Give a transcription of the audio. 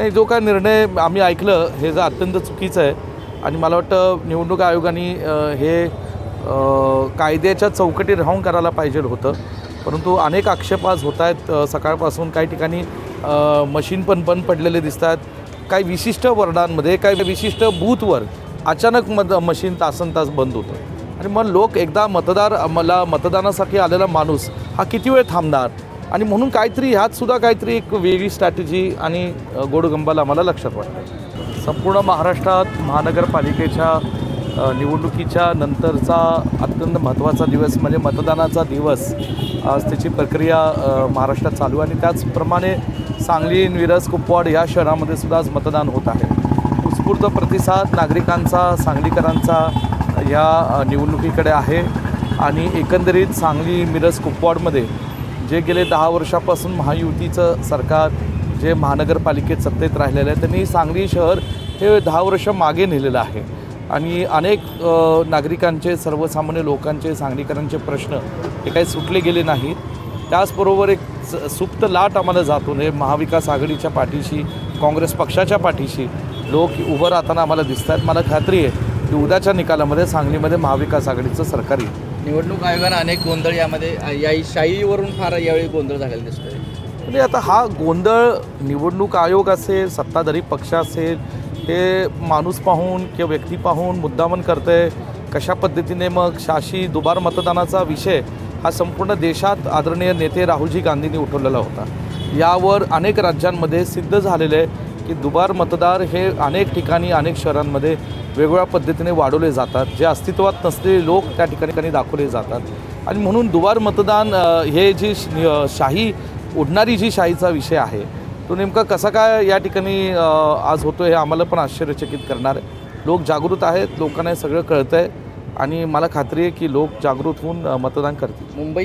नाही जो काय निर्णय आम्ही ऐकलं हे जर अत्यंत चुकीचं आहे. आणि मला वाटतं निवडणूक आयोगाने हे कायद्याच्या चौकटीत राहून करायला पाहिजे होतं. परंतु अनेक आक्षेप आज होत आहेत सकाळपासून काही ठिकाणी मशीन पण बंद पडलेले दिसत आहेत काही विशिष्ट वर्णांमध्ये काही विशिष्ट बूथवर अचानक मद मशीन तासन तास बंद होतं. आणि मग लोक एकदा मतदार मला मतदानासाठी आलेला माणूस हा किती वेळ थांबणार? आणि म्हणून काहीतरी ह्यात सुद्धा काहीतरी एक वेगळी स्ट्रॅटेजी आणि गोडगंबाला आम्हाला लक्षात वाटतं संपूर्ण महाराष्ट्रात महानगरपालिकेच्या निवडणुकीच्या नंतरचा अत्यंत महत्त्वाचा दिवस म्हणजे मतदानाचा दिवस आज त्याची प्रक्रिया महाराष्ट्रात चालू आहे आणि त्याचप्रमाणे सांगली मिरज कुपवाड या शहरामध्ये सुद्धा आज मतदान होत आहे. उत्स्फूर्त प्रतिसाद नागरिकांचा सांगलीकरांचा या निवडणुकीकडे आहे आणि एकंदरीत सांगली मिरज कुपवाडमध्ये जे गेले दहा वर्षापासून महायुतीचं सरकार जे महानगरपालिकेत सत्तेत राहिलेलं आहे त्यांनी सांगली शहर हे दहा वर्ष मागे नेलेलं आहे. आणि अनेक नागरिकांचे सर्वसामान्य लोकांचे सांगलीकरांचे प्रश्न हे काही सुटले गेले नाहीत. त्याचबरोबर एक स- सुप्त लाट आम्हाला जातो नये महाविकास आघाडीच्या पाठीशी काँग्रेस पक्षाच्या पाठीशी लोक उभं राहताना आम्हाला दिसत आहेत मला खात्री आहे की उद्याच्या निकालामध्ये सांगलीमध्ये महाविकास आघाडीचं सरकार येईल. निवडणूक आयोगानं अनेक गोंधळ यामध्ये या शाहीवरून फार यावेळी गोंधळ झालेला दिसतोय. म्हणजे आता हा गोंधळ निवडणूक आयोग असेल सत्ताधारी पक्ष असेल हे माणूस पाहून किंवा व्यक्ती पाहून मुद्दामन करते कशा पद्धतीने मग शाशी दुबार मतदानाचा विषय हा संपूर्ण देशात आदरणीय नेते राहुलजी गांधींनी उठवलेला होता. यावर अनेक राज्यांमध्ये सिद्ध झालेले आहे की दुबार मतदार हे अनेक ठिकाणी अनेक शहरांमध्ये वेगवेगळ्या पद्धतीने वाढवले जातात. जे अस्तित्वात नसलेले लोक त्या ठिकाणी दाखवले जातात. आणि म्हणून दुबार मतदान हे जी श- शाही उडणारी जी शाहीचा विषय आहे तो नेमका कसा काय या ठिकाणी आज होतो हे आम्हाला पण आश्चर्यचकित करणार आहे. लोक जागृत आहेत लोकांना हे सगळं कळतं आहे आणि मला खात्री आहे की लोक जागृत होऊन मतदान करतील. मुंबई